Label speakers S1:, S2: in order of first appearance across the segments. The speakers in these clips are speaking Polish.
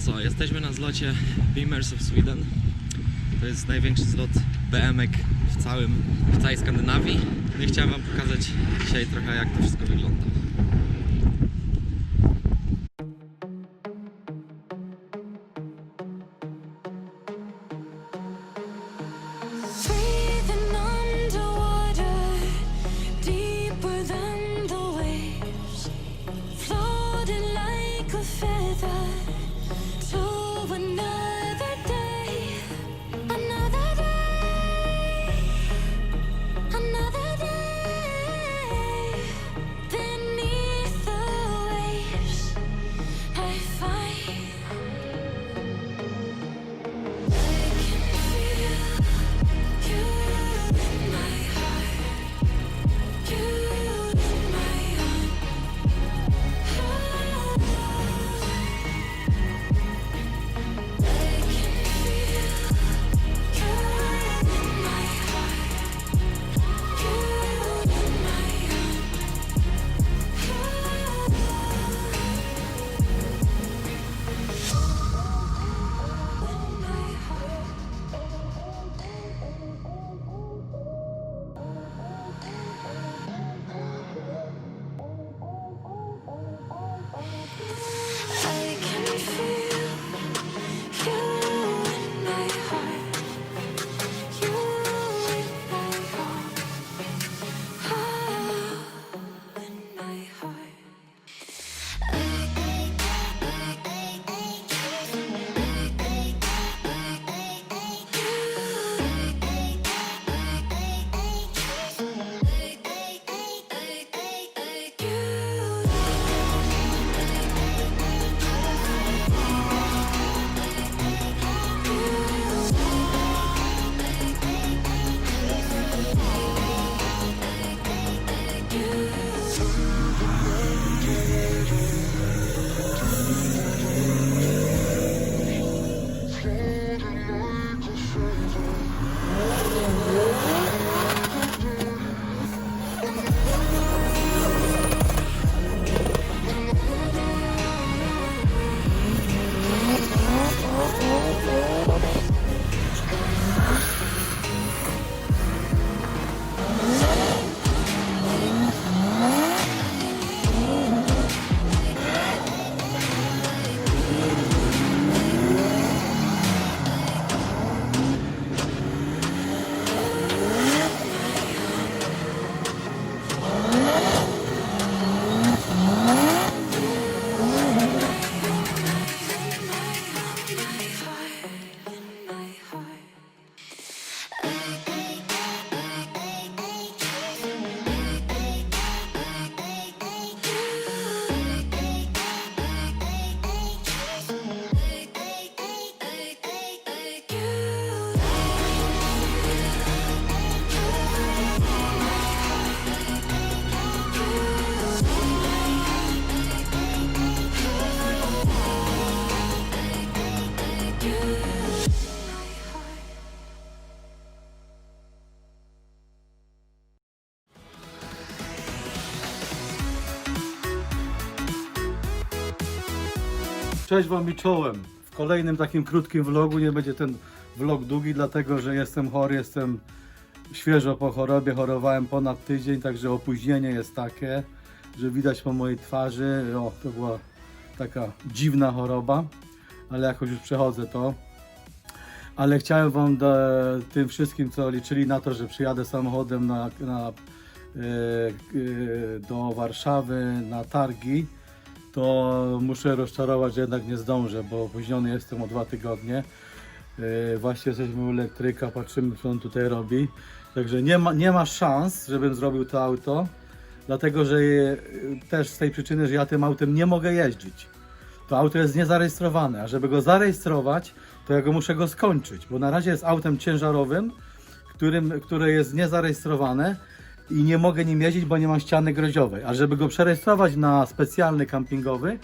S1: co, jesteśmy na zlocie Beamers of Sweden. To jest największy zlot BMek w, całym, w całej Skandynawii. No i chciałem Wam pokazać dzisiaj trochę jak to wszystko wygląda.
S2: Cześć Wam i czołem. W kolejnym takim krótkim vlogu nie będzie ten vlog długi, dlatego że jestem chory, jestem świeżo po chorobie, chorowałem ponad tydzień, także opóźnienie jest takie, że widać po mojej twarzy, o, to była taka dziwna choroba, ale jakoś już przechodzę to. Ale chciałem Wam tym wszystkim, co liczyli na to, że przyjadę samochodem na, na, e, e, do Warszawy na targi, to muszę rozczarować, że jednak nie zdążę, bo opóźniony jestem o dwa tygodnie. Yy, Właśnie jesteśmy u elektryka, patrzymy co on tutaj robi. Także nie ma, nie ma szans, żebym zrobił to auto, dlatego że je, też z tej przyczyny, że ja tym autem nie mogę jeździć. To auto jest niezarejestrowane, a żeby go zarejestrować, to ja go muszę go skończyć, bo na razie jest autem ciężarowym, którym, które jest niezarejestrowane i nie mogę nim jeździć, bo nie mam ściany grodziowej. A żeby go przerejestrować na specjalny kampingowy,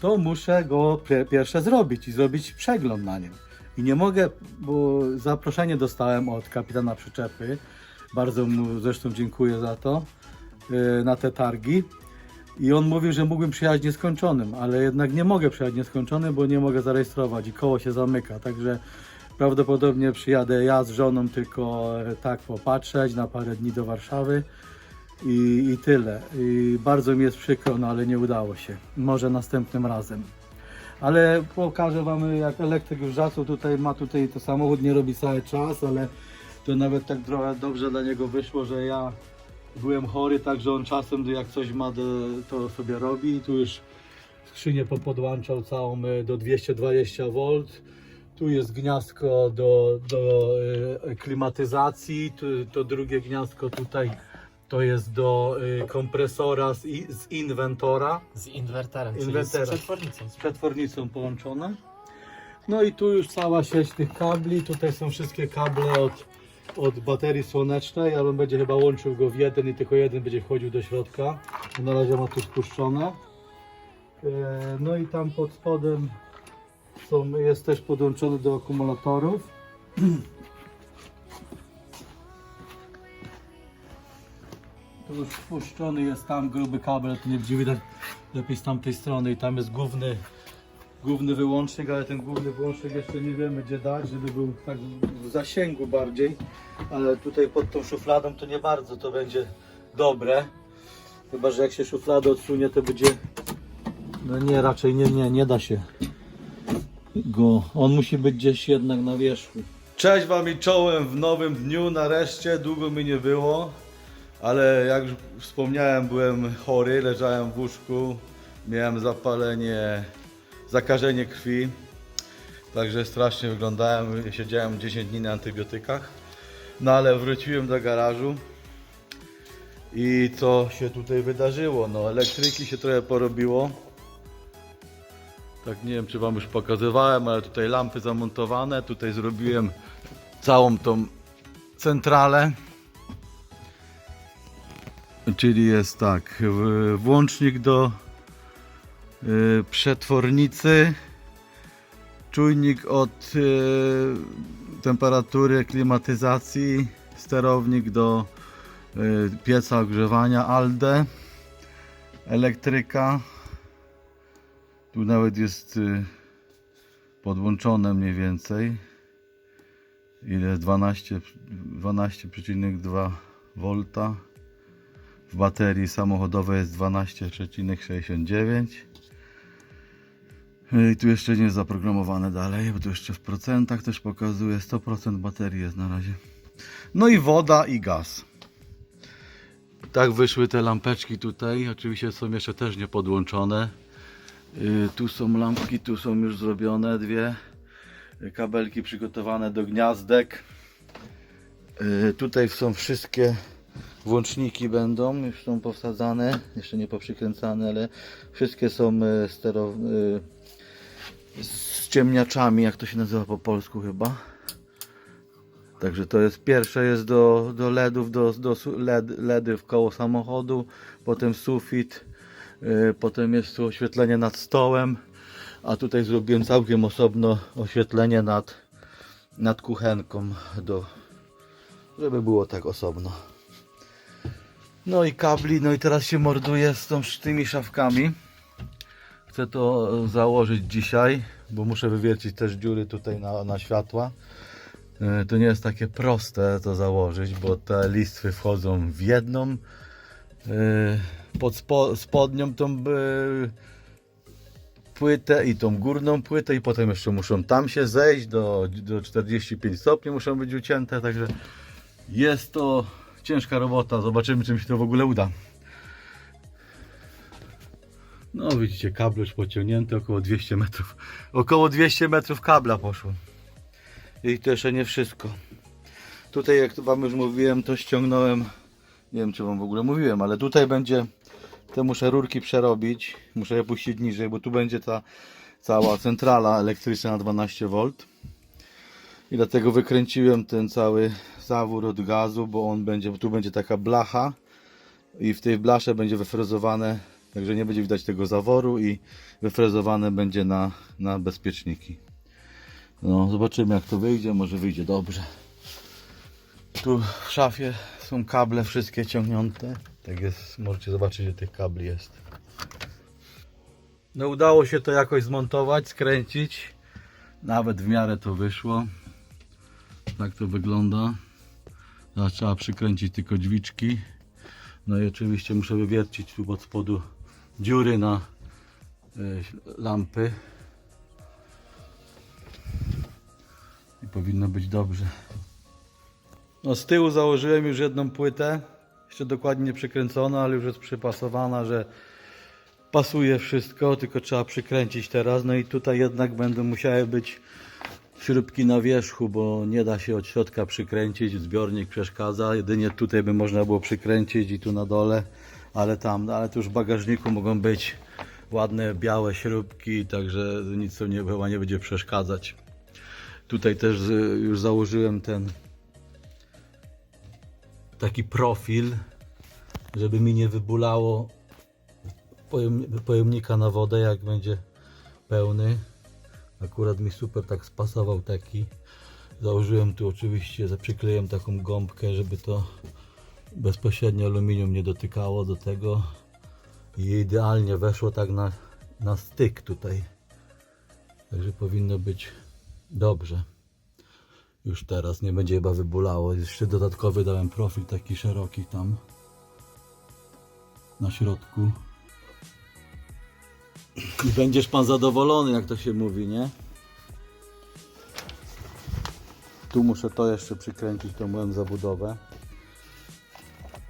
S2: to muszę go pie- pierwsze zrobić i zrobić przegląd na nim. I nie mogę, bo zaproszenie dostałem od kapitana przyczepy. Bardzo mu zresztą dziękuję za to, yy, na te targi. I on mówił, że mógłbym przyjechać nieskończonym, ale jednak nie mogę przyjechać nieskończonym, bo nie mogę zarejestrować i koło się zamyka. Także prawdopodobnie przyjadę ja z żoną tylko e, tak popatrzeć na parę dni do Warszawy i, i tyle. I bardzo mi jest przykro, no ale nie udało się. Może następnym razem. Ale pokażę Wam jak elektryk już zaczął tutaj, ma tutaj to samochód nie robi cały czas, ale to nawet tak trochę dobrze dla niego wyszło, że ja byłem chory, także on czasem jak coś ma to, sobie robi tu już skrzynię popodłączał całą e, do 220 V. Tu jest gniazdko do, do e, klimatyzacji, to drugie gniazdko tutaj to jest do e, kompresora z, z inwentora
S1: Z inwerterem,
S2: czyli z
S1: przetwornicą.
S2: z przetwornicą połączone. No i tu już cała sieć tych kabli. Tutaj są wszystkie kable od, od baterii słonecznej, ale on będzie chyba łączył go w jeden i tylko jeden będzie wchodził do środka. Na razie ma tu spuszczone. E, No i tam pod spodem są, jest też podłączony do akumulatorów. Tu już wpuszczony jest tam gruby kabel, to nie będzie widać lepiej z tamtej strony. I tam jest główny, główny wyłącznik, ale ten główny wyłącznik jeszcze nie wiemy gdzie dać, żeby był tak w zasięgu bardziej, ale tutaj pod tą szufladą to nie bardzo to będzie dobre, chyba że jak się szuflada odsunie to będzie, no nie raczej nie, nie, nie da się go, on musi być gdzieś jednak na wierzchu. Cześć Wam i czołem w nowym dniu, nareszcie, długo mi nie było. Ale jak już wspomniałem, byłem chory, leżałem w łóżku, miałem zapalenie, zakażenie krwi. Także strasznie wyglądałem, siedziałem 10 dni na antybiotykach. No ale wróciłem do garażu. I co się tutaj wydarzyło? No elektryki się trochę porobiło. Tak nie wiem czy wam już pokazywałem, ale tutaj lampy zamontowane. Tutaj zrobiłem całą tą centralę. Czyli jest tak, włącznik do y, przetwornicy, czujnik od y, temperatury klimatyzacji, sterownik do y, pieca ogrzewania ALDE, elektryka. Tu nawet jest y, podłączone mniej więcej. Ile? 12 12,2 V. W baterii samochodowej jest 12,69. I tu jeszcze nie jest zaprogramowane dalej, bo tu jeszcze w procentach też pokazuje. 100% baterii jest na razie. No i woda i gaz. Tak wyszły te lampeczki tutaj. Oczywiście są jeszcze też nie podłączone. Tu są lampki, tu są już zrobione dwie. Kabelki przygotowane do gniazdek. Yy, Tutaj są wszystkie Włączniki będą, już są powsadzane, jeszcze nie poprzykręcane, ale wszystkie są e, stero, e, z ciemniaczami, jak to się nazywa po polsku chyba. Także to jest pierwsze jest do, do LEDów, do, do LED, LEDy w koło samochodu, potem sufit, potem jest tu oświetlenie nad stołem, a tutaj zrobiłem całkiem osobno oświetlenie nad, nad kuchenką, do, żeby było tak osobno. No i kabli, no i teraz się morduję z, tą, z tymi szafkami. Chcę to założyć dzisiaj, bo muszę wywiercić też dziury tutaj na, na światła. E, To nie jest takie proste to założyć, bo te listwy wchodzą w jedną. Pod spo, spodnią tą e, płytę i tą górną płytę i potem jeszcze muszą tam się zejść do, do 45 stopni muszą być ucięte, także jest to ciężka robota. Zobaczymy, czy mi się to w ogóle uda. No widzicie, kable już pociągnięte, około 200 metrów. Około 200 metrów kabla poszło. I to jeszcze nie wszystko. Tutaj, jak to wam już mówiłem, to ściągnąłem. Nie wiem, czy wam w ogóle mówiłem, ale tutaj będzie. Te muszę rurki przerobić. Muszę je puścić niżej, bo tu będzie ta cała centrala elektryczna na 12 V. I dlatego wykręciłem ten cały zawór od gazu, bo on będzie, tu będzie taka blacha i w tej blasze będzie wyfrezowane, także nie będzie widać tego zaworu i wyfrezowane będzie na, na bezpieczniki. No, zobaczymy jak to wyjdzie, może wyjdzie dobrze. Tu w szafie są kable wszystkie ciągnięte. Tak jest, możecie zobaczyć, że tych kabli jest. No udało się to jakoś zmontować, skręcić. Nawet w miarę to wyszło. Tak to wygląda. Teraz trzeba przykręcić tylko drzwiczki. No i oczywiście muszę wywiercić tu od spodu dziury na y, lampy. I powinno być dobrze. No z tyłu założyłem już jedną płytę. Jeszcze dokładnie nie przykręcona, ale już jest przypasowana, że pasuje wszystko, tylko trzeba przykręcić teraz. No i tutaj jednak będą musiały być śrubki na wierzchu, bo nie da się od środka przykręcić, zbiornik przeszkadza. Jedynie tutaj by można było przykręcić i tu na dole, ale tam, ale tu już w bagażniku mogą być ładne białe śrubki, także nic to nie, chyba nie będzie przeszkadzać. Tutaj też y, już założyłem ten taki profil, żeby mi nie wybulało pojem- pojemnika na wodę, jak będzie pełny. Akurat mi super tak spasował taki. Założyłem tu oczywiście, przykleiłem taką gąbkę, żeby to bezpośrednio aluminium nie dotykało do tego. I idealnie weszło tak na, na styk tutaj. Także powinno być dobrze. Już teraz nie będzie chyba wybulało. Jeszcze dodatkowy dałem profil taki szeroki tam na środku. I będziesz pan zadowolony, jak to się mówi, nie? Tu muszę to jeszcze przykręcić, tą moją zabudowę.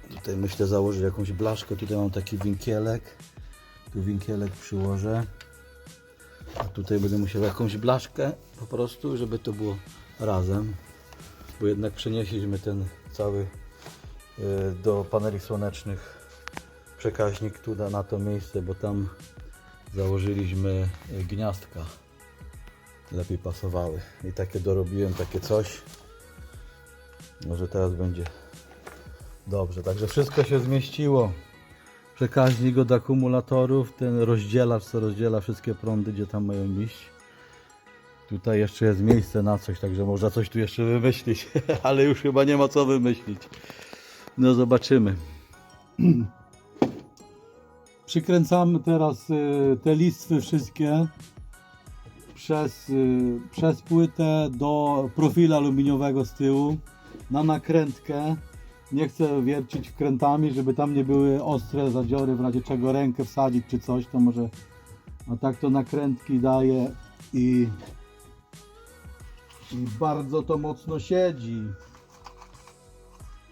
S2: Tutaj myślę założyć jakąś blaszkę. Tutaj mam taki winkielek. Tu winkielek przyłożę. A tutaj będę musiał jakąś blaszkę po prostu, żeby to było razem. Bo jednak przenieśliśmy ten cały y, do paneli słonecznych przekaźnik tu na- to miejsce, bo tam założyliśmy y, gniazdka. Lepiej pasowały. I takie dorobiłem, takie coś. Może teraz będzie dobrze. Także wszystko się zmieściło. Przekaźnik od akumulatorów, ten rozdzielacz, co rozdziela wszystkie prądy, gdzie tam mają iść. Tutaj jeszcze jest miejsce na coś, także można coś tu jeszcze wymyślić, ale już chyba nie ma co wymyślić. No zobaczymy. Przykręcamy teraz y, te listwy wszystkie przez, y, przez płytę do profilu aluminiowego z tyłu na nakrętkę. Nie chcę wiercić wkrętami, żeby tam nie były ostre zadziory, w razie czego rękę wsadzić czy coś, to może a tak to nakrętki daje i, i bardzo to mocno siedzi.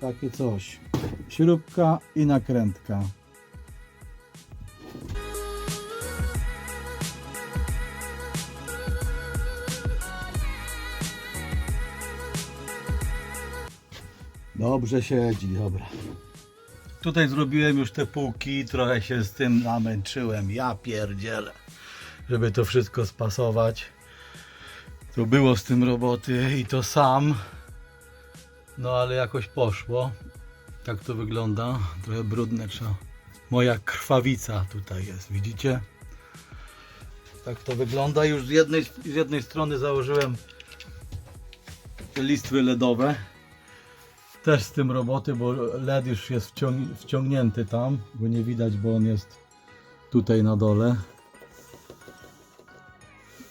S2: Takie coś. Śrubka i nakrętka. Dobrze siedzi, dobra. Tutaj zrobiłem już te półki, trochę się z tym namęczyłem, ja pierdzielę, żeby to wszystko spasować. To było z tym roboty i to sam, no ale jakoś poszło. Tak to wygląda, trochę brudne trzeba. Moja krwawica tutaj jest, widzicie? Tak to wygląda. Już z jednej, z jednej strony założyłem te listwy LEDowe też z tym roboty, bo LED już jest wciąg wciągnięty tam, go nie widać, bo on jest tutaj na dole.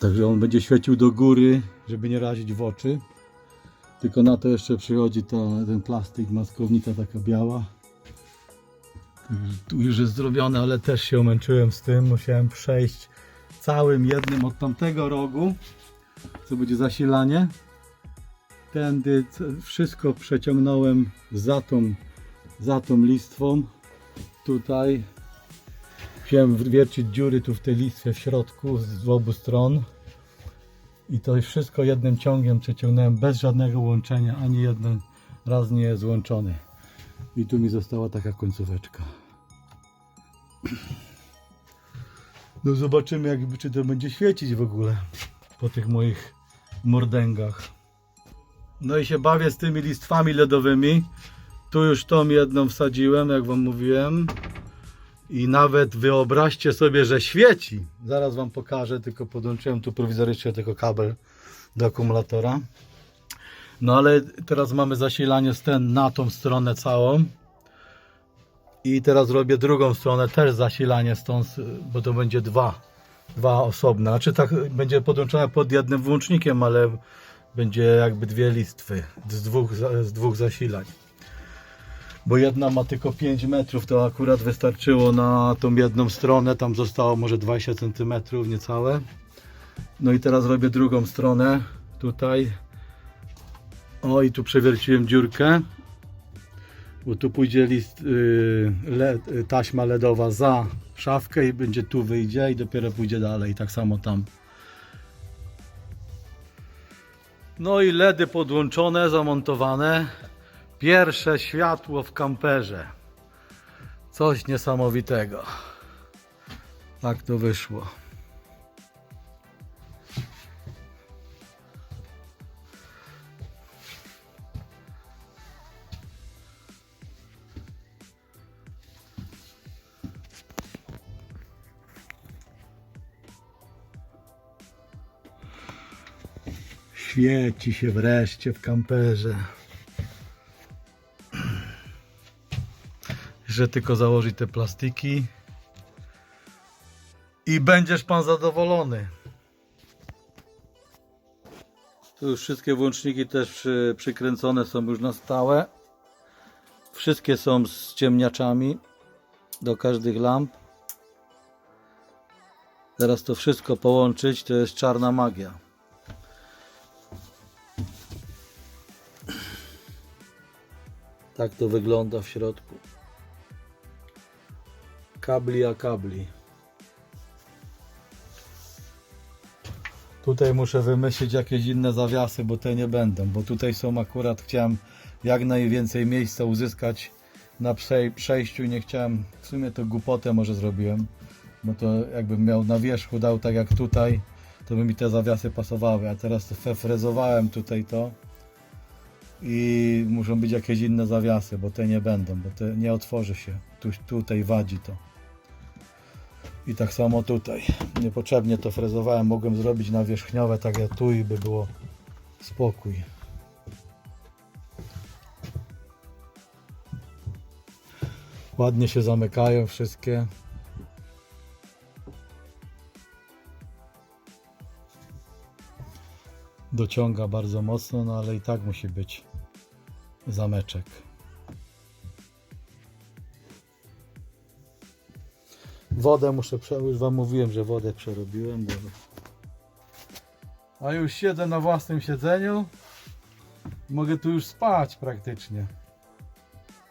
S2: Także on będzie świecił do góry, żeby nie razić w oczy. Tylko na to jeszcze przychodzi to, ten plastik, maskownica taka biała. Tu już jest zrobione, ale też się męczyłem z tym. Musiałem przejść całym jednym od tamtego rogu, co będzie zasilanie tędy wszystko przeciągnąłem za tą, za tą listwą. Tutaj chciałem wiercić dziury tu w tej listwie w środku z obu stron. I to wszystko jednym ciągiem przeciągnąłem bez żadnego łączenia, ani jeden raz nie jest złączony. I tu mi została taka końcóweczka. No zobaczymy, jakby, czy to będzie świecić w ogóle po tych moich mordęgach. No i się bawię z tymi listwami LEDowymi. Tu już tą jedną wsadziłem, jak wam mówiłem. I nawet wyobraźcie sobie, że świeci. Zaraz wam pokażę, tylko podłączyłem tu prowizorycznie tylko kabel do akumulatora. No ale teraz mamy zasilanie ten na tą stronę całą. I teraz robię drugą stronę, też zasilanie stąd, bo to będzie dwa, dwa osobne. Znaczy tak będzie podłączone pod jednym włącznikiem, ale będzie jakby dwie listwy z dwóch, z dwóch zasilań. Bo jedna ma tylko 5 metrów, to akurat wystarczyło na tą jedną stronę, tam zostało może 20 cm niecałe. No i teraz robię drugą stronę, tutaj. O i tu przewierciłem dziurkę bo tu pójdzie list, y, LED, y, taśma LEDowa za szafkę i będzie tu wyjdzie i dopiero pójdzie dalej, tak samo tam. No i LEDy podłączone, zamontowane. Pierwsze światło w kamperze. Coś niesamowitego. Tak to wyszło. Świeci się wreszcie w kamperze. Że tylko założyć te plastiki i będziesz pan zadowolony. Tu już wszystkie włączniki też przy, przykręcone są już na stałe. Wszystkie są z ciemniaczami do każdych lamp. Teraz to wszystko połączyć to jest czarna magia. Tak to wygląda w środku. Kabli a kabli. Tutaj muszę wymyślić jakieś inne zawiasy, bo te nie będą, bo tutaj są akurat, chciałem jak najwięcej miejsca uzyskać na przej- przejściu nie chciałem, w sumie to głupotę może zrobiłem, bo to jakbym miał na wierzchu dał tak jak tutaj, to by mi te zawiasy pasowały, a teraz to fefrezowałem tutaj to i muszą być jakieś inne zawiasy, bo te nie będą, bo te nie otworzy się. Tu, tutaj wadzi to. I tak samo tutaj. Niepotrzebnie to frezowałem, mogłem zrobić nawierzchniowe, tak jak tu i by było spokój. Ładnie się zamykają wszystkie. dociąga bardzo mocno, no ale i tak musi być zameczek. Wodę muszę prze... już wam mówiłem, że wodę przerobiłem. A już siedzę na własnym siedzeniu. Mogę tu już spać praktycznie.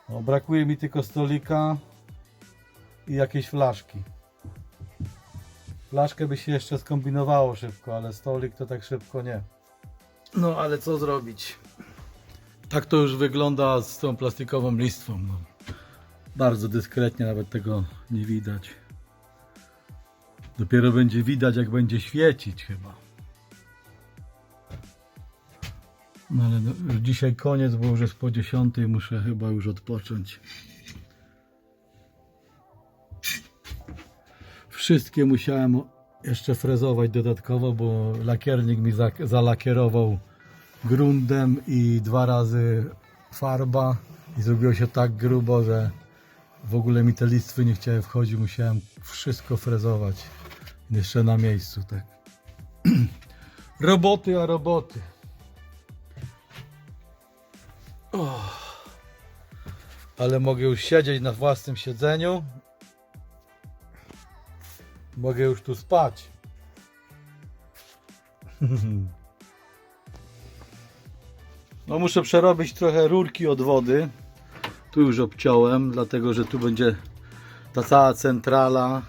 S2: No, brakuje mi tylko stolika i jakiejś flaszki. Flaszkę by się jeszcze skombinowało szybko, ale stolik to tak szybko nie. No ale co zrobić? Tak to już wygląda z tą plastikową listwą. No. Bardzo dyskretnie, nawet tego nie widać. Dopiero będzie widać, jak będzie świecić chyba. No ale no, już dzisiaj koniec, bo już jest po 10, muszę chyba już odpocząć. Wszystkie musiałem jeszcze frezować dodatkowo, bo lakiernik mi za- zalakierował grundem i dwa razy farba i zrobiło się tak grubo, że w ogóle mi te listwy nie chciały wchodzić, musiałem wszystko frezować jeszcze na miejscu, tak. roboty, a roboty. Och. Ale mogę już siedzieć na własnym siedzeniu Mogę już tu spać. No muszę przerobić trochę rurki od wody. Tu już obciąłem, dlatego że tu będzie ta cała centrala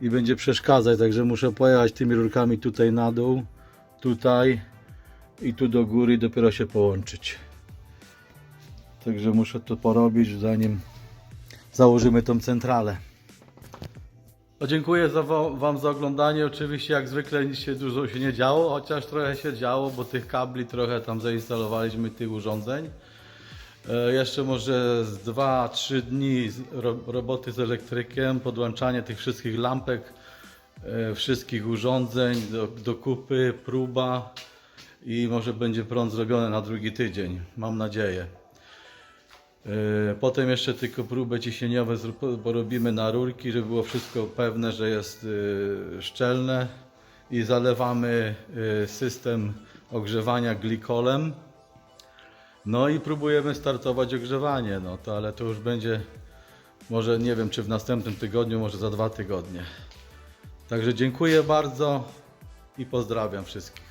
S2: i będzie przeszkadzać, także muszę pojechać tymi rurkami tutaj na dół, tutaj i tu do góry dopiero się połączyć. Także muszę to porobić zanim założymy tą centralę. No, dziękuję za wa- Wam za oglądanie. Oczywiście jak zwykle nic się dużo się nie działo, chociaż trochę się działo, bo tych kabli trochę tam zainstalowaliśmy, tych urządzeń. E, jeszcze może z 2-3 dni roboty z elektrykiem, podłączanie tych wszystkich lampek, e, wszystkich urządzeń do, do kupy, próba i może będzie prąd zrobiony na drugi tydzień. Mam nadzieję. Yy, Potem jeszcze tylko próbę ciśnieniowe porobimy na rurki, żeby było wszystko pewne, że jest szczelne i zalewamy system ogrzewania glikolem. No i próbujemy startować ogrzewanie, no to ale to już będzie może nie wiem czy w następnym tygodniu, może za dwa tygodnie. Także dziękuję bardzo i pozdrawiam wszystkich.